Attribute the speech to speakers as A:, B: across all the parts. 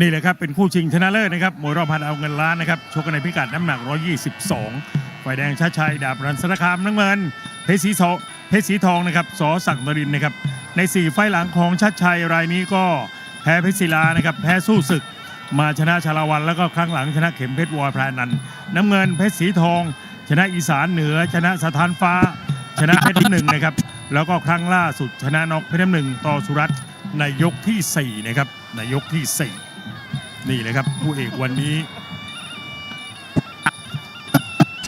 A: นี่แหละครับเป็นคู่ชิงชนะเลิศนะครับมวยรอบพันเอาเงินล้านนะครับชกกันในพิกัดน้ำหนัก 122 ฝ่ายแดงชาชัยดาบรันสารคามน้ำเงิน เพชรสีทองเพชรสีทองนะครับสอศักนรินนะครับใน 4 ไฟหลังของชาชัยรายนี้ก็แพ้เพชรศิลานะครับแพ้สู้ศึก มาชนะชาละวันแล้วก็ครั้งหลังชนะเข็มเพชรวอยพรานันน้ำเงินเพชรสีทอง ชนะอีสานเหนือ ชนะสถานฟ้า ชนะเพชรที่หนึ่งนะครับแล้วก็ครั้งล่าสุดชนะนอกเพชรน้ำหนึ่งต่อสุรัตน์ในยกทีสี่4นะครับในยกทีสี่4 นี่เลยครับผู้เอกวันนี้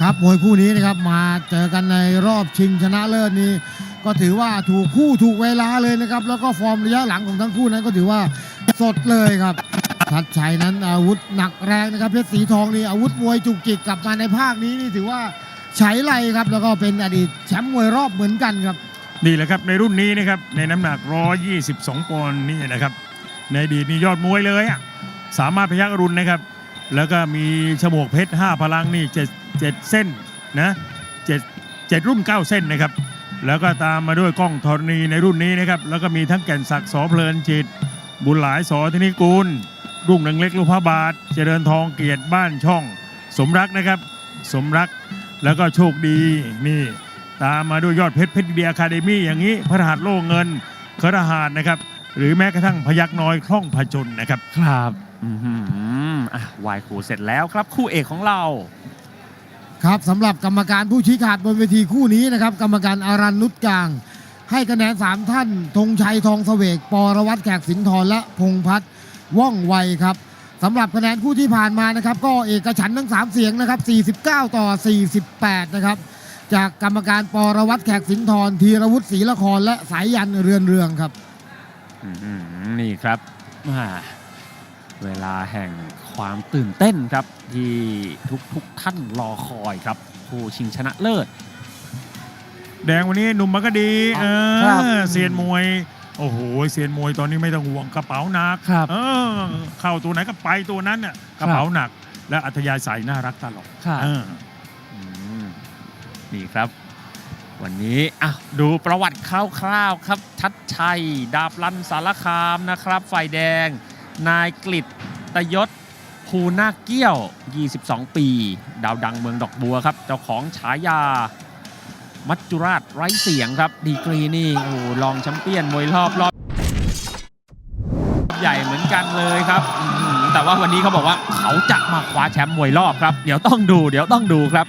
B: ครับมวยคู่นี้นะครับมาเจอกันในรอบชิงชนะเลิศนี้ ก็ถือว่าถูกคู่ถูกเวลาเลยนะครับ แล้วก็ฟอร์มระยะหลังของทั้งคู่นั้นก็ถือว่าสดเลยครับชัดชัยนั้นอาวุธหนักแรงนะครับเพชรสีทองนี่อาวุธมวยจุกจิกกลับมาในภาคนี้นี่ถือว่าใช้ไรครับ แล้วก็เป็นอดีตแชมป์มวยรอบเหมือนกันครับ
A: นี่แหละครับในรุ่นนี้นะครับในน้ำหนัก 122 ปอนด์นี่นะครับ ในอดีตนี่ยอดมวยเลยอะ สามารถพยักอรุณนะครับ แล้วก็มีฉมวกเพชร 5 พลังนี่7 7เส้นนะ7 7รุ่น 9 เส้นนะครับ แล้วก็ตามมาด้วยกล้องธรณีในรุ่นนี้นะครับ แล้วก็มีทั้งแก่นศักดิ์สอเพลินจิต บุญหลายสอธนิกูล รุ่งหนังเล็กลูกพระบาท เจริญทองเกียรติบ้านช่อง สมรักนะครับ สมรักแล้วก็โชคดีนี่ตามมาด้วยยอดเพชรเพชรเดียคาเดมี่อย่างนี้พระรหัสโล่เงินครหัสนะครับ หรือแม้กระทั่งพยักน้อยคล่องผจญนะครับ
C: ครับอือหืออะวายคู่เสร็จแล้วครับ คู่เอกของเรา
B: ครับสำหรับกรรมการผู้ชี้ขาดบนเวทีคู่นี้นะครับ กรรมการอารันนุชกลาง ให้คะแนน 3 ท่านธงชัยทองเสวกปรวัตรแขกสินทรและพงษ์พัฒน์ว่องไวครับสำหรับคะแนนคู่ที่ผ่านมานะครับ ก็เอกฉันท์ทั้ง 3 เสียงนะครับ 49 ต่อ 48 นะครับ จากกรรมการปรวัตรแขกสินทรธีรวุฒิศรีละครและสายยันเรือนเรืองครับ
C: อื้อหือนี่ครับอ่าเวลาแห่งความตื่นเต้นครับ ที่ทุกทุกๆท่านรอคอยครับ ผู้ชิงชนะเลิศ
A: แดงวันนี้หนุ่มมันก็ดีเอ
C: ครับ
A: อเซียนมวย โอ้โหเซียนมวยตอนนี้ไม่ต้องห่วงกระเป๋าหนัก
C: ครับ
A: เออเข้าตัวไหนก็ไปตัวนั้นน่ะกระเป๋าหนัก และอัธยาศัยน่ารักตลอด
C: ครับ
A: เออ
C: อืมนี่ครับ วันนี้อะดูประวัติคร่าวๆครับชัดชัย ดาบลันสารคามนะครับฝ่ายแดง นายกฤษตยศภูนาเกี้ยว 22 ปี ดาวดังเมืองดอกบัวครับ เจ้าของฉายา มัจจุราชไร้เสียงครับ ดีกรีนี่โอ้โหรองแชมเปี้ยนมวยรอบรอบใหญ่เหมือนกันเลยครับ แต่ว่าวันนี้เขาบอกว่าเขาจะมาคว้าแชมป์มวยรอบครับ เดี๋ยวต้องดู เดี๋ยวต้องดูครับ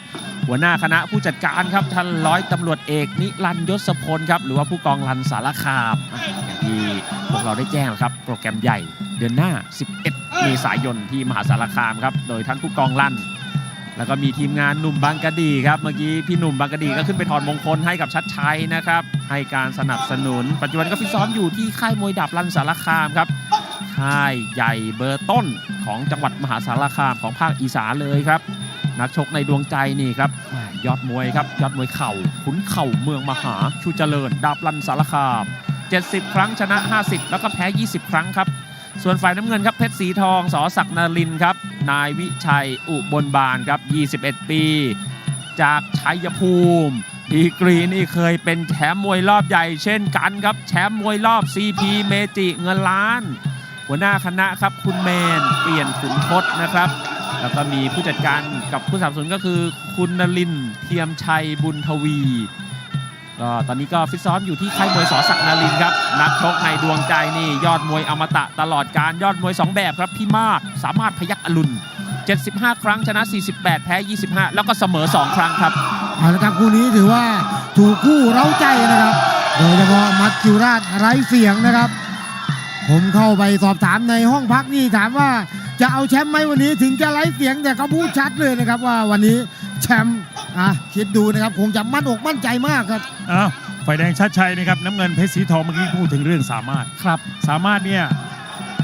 C: หัวหน้าคณะผู้จัดการครับท่านร้อยตำรวจเอกนิรันยศพลครับหรือว่าผู้กองรันสารคามอย่างที่พวกเราได้แจ้งแล้วครับ โปรแกรมใหญ่เดือนหน้า 11 เมษายนที่มหาสารคามครับโดยท่านผู้กองรันแล้วก็มีทีมงานหนุ่มบางกะดีครับเมื่อกี้พี่หนุ่มบางกะดีก็ขึ้นไปถอดมงคลให้กับชัดชัยนะครับให้การสนับสนุน ปัจจุบันก็ฟิตซ้อมอยู่ที่ค่ายมวยดับรันสารคามครับค่ายใหญ่เบอร์ต้นของจังหวัดมหาสารคามของภาคอีสานเลยครับ นักชกในดวงใจนี่ครับยอดมวยครับยอดมวยเข่าขุนเข่าเมืองมหาชูเจริญ ดาบรันสารคาม 70 ครั้งชนะ 50 แล้วก็แพ้ 20 ครั้งครับ ส่วนฝ่ายน้ำเงินครับเพชรสีทองสอศักดิ์นรินครับนายวิชัยอุบลบานครับ 21 ปี จากชัยภูมิดีกรีนี่เคยเป็นแชมป์มวยรอบใหญ่เช่นกันครับแชมป์มวยรอบ CP เมจิเงินล้าน หัวหน้าคณะครับคุณเมนเปลี่ยนขุนทศนะครับ แล้วก็มีผู้จัดการกับผู้สนับสนุนก็คือคุณนลินเทียมชัยบุญทวีก็ตอนนี้ก็ฟิตซ้อมอยู่ที่ค่ายมวยสอศักดิ์นารินครับนักชกในดวงใจนี่ยอดมวยอมตะตลอดการยอดมวย 2 แบบครับพี่มากสามารถพยักอรุณ 75 ครั้งชนะ 48 แพ้ 25 แล้วก็เสมอ 2 ครั้งครับ
B: เอาละครับคู่นี้ถือว่าถูกคู่เร้าใจนะครับ โดยเฉพาะมัจจุราชไร้เสียงนะครับ ผมเข้าไปสอบถามในห้องพักนี่ถามว่า จะเอาแชมป์ไหมวันนี้ถึงจะไร้เสียงแต่เขาพูดชัดเลยนะครับว่าวันนี้แชมป์อะคิดดูนะครับคงจะมั่นอกมั่นใจมากครับ
A: อ้าวฝ่ายแดงชัดชัยนะครับน้ำเงินเพชรสีทองเมื่อกี้พูดถึงเรื่องสามารถ
C: ครับ
A: สามารถเนี่ย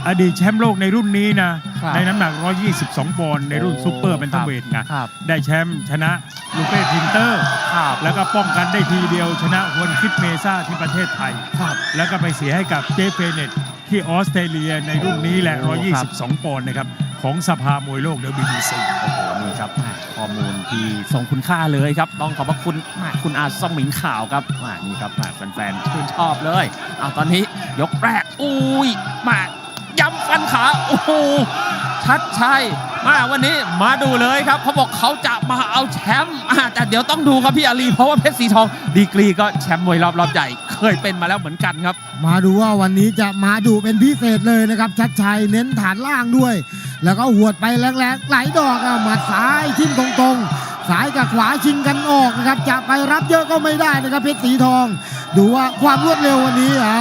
A: อดีตแชมป์โลกในรุ่นนี้นะ
C: ครับ
A: ในน้ำหนัก 122 ปอนด์ในรุ่น
C: โอ้
A: ซูเปอร์เป็นตัเวทไง
C: ครับ
A: ได้แชมป์ชนะลูเป้ทินเตอร์
C: ครับ
A: แล้วก็ป้องกันได้ทีเดียวชนะฮวนคิดเมซ่าที่ประเทศไทย
C: ครับ
A: แล้วก็ไปเสียให้กับเจฟเฟเนต ที่ออสเตรเลียในรุ่นนี้แหละ
C: โอ้ครับ
A: 122 ปอนด์นะครับ ของสภามวยโลก WBC
C: โอ้โหนี่ครับแหม่ข้อมูลที่ทรงคุณค่าเลยครับ ต้องขอบพระคุณแหม่คุณอาสมิงข่าวครับแหม่นี่ครับแหม่แฟนๆชื่นชอบเลยเอาตอนนี้ยกแรกอุ้ยแหม่ย้ำฟันขาโอ้โหชัดชัยมาวันนี้มาดูเลยครับเขาบอกเขาจะมาเอาแชมป์อ่าแต่เดี๋ยวต้องดูครับพี่อาลีเพราะว่าเพชรสีทองดีกรีก็แชมป์มวยรอบรอบใหญ่ เคยเป็นมาแล้วเหมือนกันครับ
B: มาดูว่าวันนี้จะมาดูเป็นพิเศษเลยนะครับ ชัดชัยเน้นฐานล่างด้วย แล้วก็หวดไปแรงๆหลายดอกอะหมัดซ้ายทิ่มตรงๆซ้ายกับขวาชิงกันออกนะครับ จะไปรับเยอะก็ไม่ได้นะครับเพชรสีทอง ดูว่าความรวดเร็ววันนี้เอา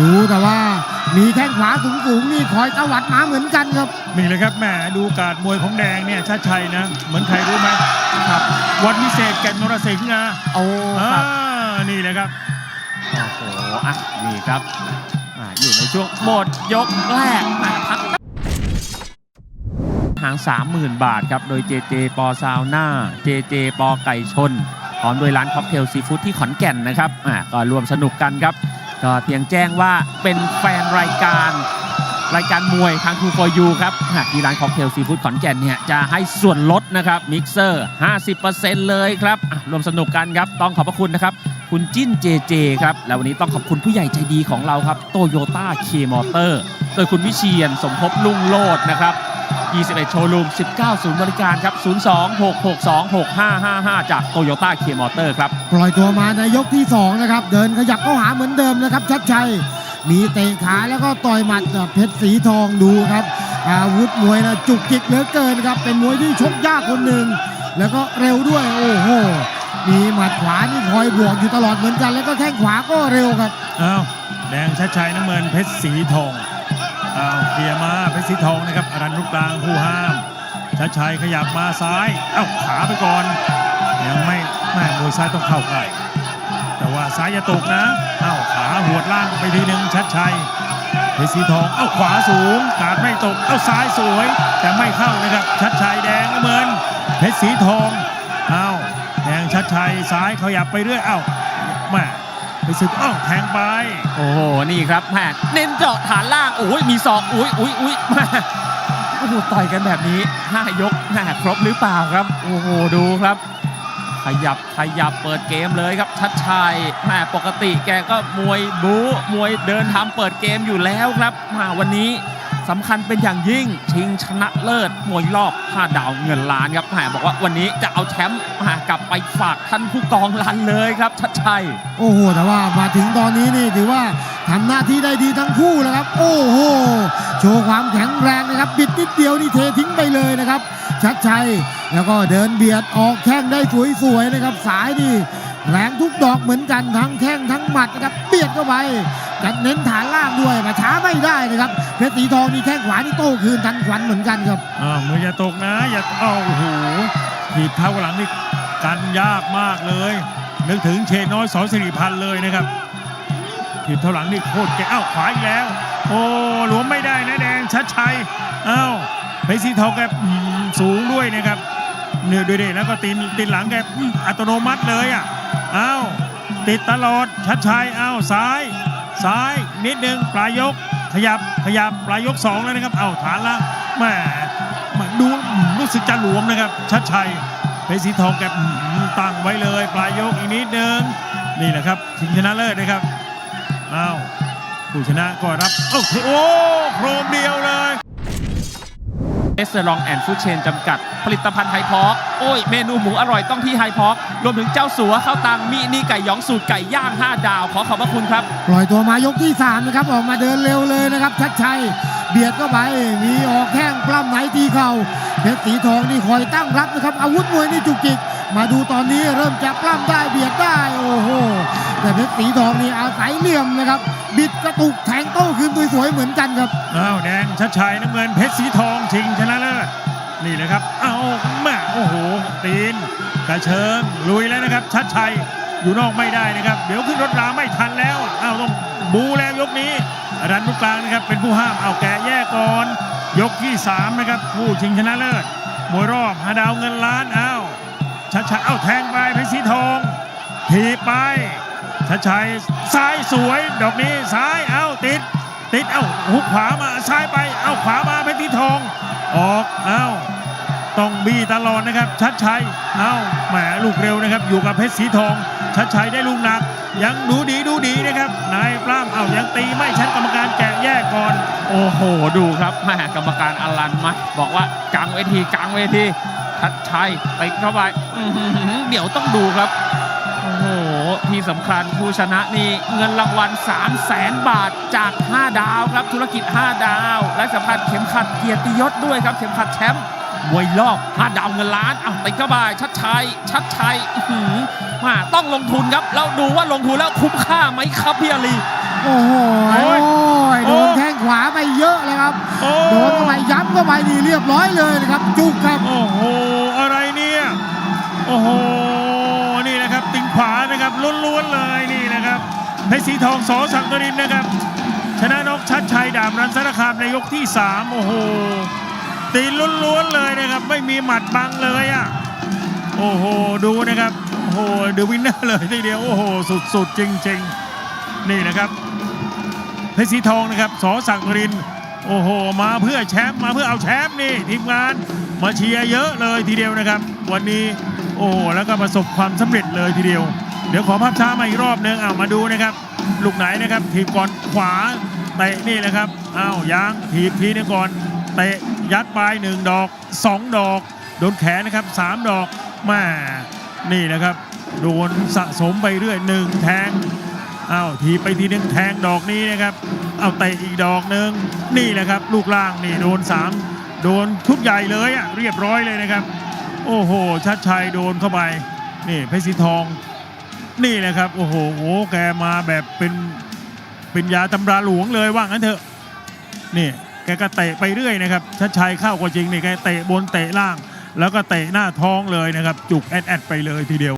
B: ดูแต่ว่ามีแข้งขวาสูงๆนี่คอยตวัดมาเหมือนกันครับ
A: นี่เลยครับแหมดูการมวยของแดงเนี่ยชัดชัยนะ เหมือนใครรู้ไหมครับวันพิเศษแก่นนรสิงห์นะ
C: โอ้
A: อ่า
C: ครับ
A: นี่เลยครับ
C: โอ้โหอะนี่ครับอ่าอยู่ในช่วงหมดยกแรกอะพักหาง 30,000 บาทครับ โดย JJ ปอซาวน่า JJ ปอไก่ชน พร้อมด้วยร้านค็อกเทลซีฟู้ดที่ขอนแก่นนะครับอ่าก็รวมสนุกกันครับ ก็เพียงแจ้งว่าเป็นแฟนรายการรายการมวยทาง True for You ครับ หากที่ร้านค็อกเทลซีฟู้ดขอนแก่นเนี่ยจะให้ส่วนลดนะครับ มิกเซอร์ 50%เลยครับอะรวมสนุกกันครับ ต้องขอบพระคุณนะครับ คุณจิ้นเจเจครับ และวันนี้ต้องขอบคุณผู้ใหญ่ใจดีของเราครับโตโยต้าเคมอเตอร์โดยคุณวิเชียนสมภพลุ่งโลดนะครับ 21 โชว์รูม 19 ศูนย์บริการครับ 02-662-6555 จากโตโยต้าเคมอเตอร์ครับ
B: ปล่อยตัวมาในยกที่ 2 นะครับ เดินขยับเข้าหาเหมือนเดิมนะครับ ชัดชัย มีเตะขาแล้วก็ต่อยหมัดกับเพชรสีทองดูครับ อาวุธมวยนะจุกจิกเหลือเกินครับ เป็นมวยที่ชกยากคนหนึ่ง แล้วก็เร็วด้วย โอ้โห มีหมัดขวานี่คอยบวกอยู่ตลอดเหมือนกันแล้วก็แข้งขวาก็เร็วครับ
A: อ้าวแดงชัดชัยน้ำเงินเพชรสีทองอ้าวเคลียมาเพชรสีทองนะครับอรันลูกกลางผู้ห้ามชัดชัยขยับมาซ้ายเอ้าขาไปก่อน ยังไม่แม่มวยซ้ายต้องเข้าใกล้แต่ว่าซ้ายอย่าตกนะเอ้าขาหัวดล่างไปทีหนึ่งชัดชัยเพชรสีทองเอ้าขวาสูงกาดไม่ตกเอ้าซ้ายสวย แต่ไม่เข้านะครับชัดชัยแดงน้ำเงินเพชรสีทอง ซ้ายขยับไปเรื่อยเอ้าแม่เพชรสีทองเอ้าแทงไป
C: โอ้โห นี่ครับแม่เน้นเจาะฐานล่าง โอ้ยมีศอกอุ้ยอุ้ยอุ้ยแม่โอ้โหต่อยกันแบบนี้5ยกแม่ครบหรือเปล่าครับ โอ้โห ดูครับ ขยับขยับเปิดเกมเลยครับ ชัดชัยแม่ปกติแกก็มวยบู๊มวยเดินทำเปิดเกมอยู่แล้วครับมาวันนี้ สำคัญเป็นอย่างยิ่งชิงชนะเลิศมวยรอบ5ดาวเงินล้านครับแม่บอกว่าวันนี้จะเอาแชมป์มากลับไปฝากท่านผู้กองลันเลยครับชัดชัย
B: โอ้โห แต่ว่ามาถึงตอนนี้นี่ถือว่าทำหน้าที่ได้ดีทั้งคู่แล้วครับ โอ้โห โชว์ความแข็งแรงนะครับ บิดนิดเดียวนี่เททิ้งไปเลยนะครับ ชัดชัย แล้วก็เดินเบียดออกแข้งได้สวยๆนะครับ สายนี่แรงทุกดอกเหมือนกันทั้งแข้งทั้งหมัดนะครับเบียดเข้าไป จัดเน้นฐานล่างด้วยมาช้าไม่ได้นะครับเพชรสีทองนี่แข้งขวานี่โต้คืนทันขวัญเหมือนกันครับ
A: อ้าวมืออย่าตกนะอย่าเอ้าโอ้โหถีบเท้าหลังนี่กันยากมากเลย นึกถึงเชนน้อยสอนสิริพันธ์เลยนะครับถีบเท้าหลังนี่โคตรแกเอ้าขวาอีกแล้ว โอ้หลวมไม่ได้นะแดงชัดชัยเอ้าเพชรสีทองแกสูงด้วยนะครับเนื้อด้วยเดแล้วก็ตีนตีนหลังแกอืมอัตโนมัติเลยอะเอ้าติดตลอดชัดชัยเอ้าซ้าย ซ้ายนิดนึงปลายยก ขยับขยับปลายยกสองแล้วนะครับ เอ้าฐานล่างแหมดูรู้สึกจะหลวมนะครับชัดชัยเพชรสีทองแกตั้งไว้เลย ปลายยกอีกนิดนึงนี่แหละครับชิงชนะเลิศนะครับเอ้าผู้ชนะก็รับโอ้โหโครมเดียวเลย
C: เอสเซอร์ลองแอนด์ฟูเชนจำกัด ผลิตภัณฑ์ไฮพอกโอ้ย เมนูหมูอร่อยต้องที่ไฮพอกรวมถึงเจ้าสัวข้าวตังมินิไก่หยองสูตรไก่ย่าง 5 ดาว ขอขอบพระคุณครับ
B: ปล่อยตัวมายกที่ 3 นะครับ ออกมาเดินเร็วเลยนะครับ ชัดชัย เบียดเข้าไป มีออกแข้งปล้ำไหนตีเข่าเพชรสีทองนี่คอยตั้งรับนะครับ อาวุธมวยนี่จุกจิก มาดูตอนนี้เริ่มจะปล้ำได้เบียดได้ โอ้โห แต่เพชรสีทองนี่อาศัยเหลี่ยมนะครับ บิดกระตุกแทงโต้คืนสวยๆเหมือนกันครับ
A: อ้าวแดงชัดชัยน้ำเงินเพชรสีทองชิงชนะเลิศ นี่เลยครับ เอาแม่โอ้โห ตีนกระเชิงลุยแล้วนะครับ ชัดชัยอยู่นอกไม่ได้นะครับ เดี๋ยวขึ้นรถราไม่ทันแล้วอ้าวต้องบูแล้วยกนี้อรันลูกกลางนะครับ เป็นผู้ห้ามเอาแกแยกก่อน ยกที่สามนะครับ ผู้ชิงชนะเลิศมวยรอบหาดาวเงินล้านอ้าวชัดชัยเอ้าแทงไปเพชรสีทองถีบไปชัดชัยซ้ายสวย ดอกนี้ซ้ายเอ้าติด ติดเอ้าหุกขวามาซ้ายไปเอ้าขวามาเพชรสีทอง ออกเอ้าต้องบี้ตลอดนะครับ ชัดชัยเอ้าแหมลูกเร็วนะครับ อยู่กับเพชรสีทอง ชัดชัยได้ลูกหนัก ยังดูดีดูดีนะครับนายปล้ามเอายังตีไม่ชัดกรรมการแกะแยกก่อน
C: โอ้โห ดูครับแม่กรรมการอลันมาบอกว่ากลางเวทีกลางเวทีทัดชัยไปเข้าไปเดี๋ยวต้องดูครับโอ้โห ที่สำคัญผู้ชนะนี่เงินรางวัล 3 0 0แสนบาทจาก 5 ดาวครับ ธุรกิจ 5 ดาว และสำคัญเข็มขัดเกียรติยศด้วยครับ เข็มขัดแชมป์มวยรอบ 5 ดาวเงินล้านอะติดเข้าไปชัดชัย ชัดชัยอื้อหือมาต้องลงทุนครับ แล้วดูว่าลงทุนแล้วคุ้มค่าไหมครับพี่อาลี
B: โอ้โห
A: โอ้ย
B: โดนแข้งขวาไปเยอะเลยครับ
A: โอ้
B: โดนเข้าไปย้ำเข้าไปนี่เรียบร้อยเลยนะครับ จุกครับ
A: โอ้โห อะไรเนี่ย โอ้โห ล้วนๆเลยนี่นะครับเพชรสีทองสอสังกรินนะครับ ชนะนกชัดชัยดาบรันสารคามในยกที่ 3 โอ้โห ตีล้วนๆเลยนะครับ ไม่มีหมัดบังเลยอะโอ้โห ดูนะครับโอ้โหเดวินเนอร์เลยทีเดียว โอ้โห สุดๆ จริง ๆ นี่นะครับเพชรสีทองนะครับสอสังกรินโอ้โห มาเพื่อแชมป์มาเพื่อเอาแชมป์นี่ทีมงานมาเชียร์เยอะเลยทีเดียวนะครับ วันนี้โอ้โหแล้วก็ประสบความสำเร็จเลยทีเดียว เดี๋ยวขอภาพช้ามาอีกรอบนึงเอามาดูนะครับ ลูกไหนนะครับทีบก่อนขวาเตะนี่นะครับอ้าวยางทีบทีนึงก่อนเตะยัดปลายหนึ่งดอกสองดอก โดนแขนนะครับสามดอกแม่นี่นะครับ โดนสะสมไปเรื่อยหนึ่งแทงอ้าวทีไปทีนึงแทงดอกนี้นะครับเอาเตะอีกดอกหนึ่งนี่แหละครับ ลูกล่างนี่โดนสามโดนชุดใหญ่เลยอะเรียบร้อยเลยนะครับ โอ้โหชัดชัยโดนเข้าไปนี่เพชรสีทอง นี่แหละครับ โอ้โหโอ้แกมาแบบเป็นเป็นยาตำราหลวงเลยว่างั้นเถอะนี่แกก็เตะไปเรื่อยนะครับชัดชัยเข้าก็จริงนี่แกเตะบนเตะล่าง แล้วก็เตะหน้าท้องเลยนะครับ จุกแอดแอดไปเลยทีเดียว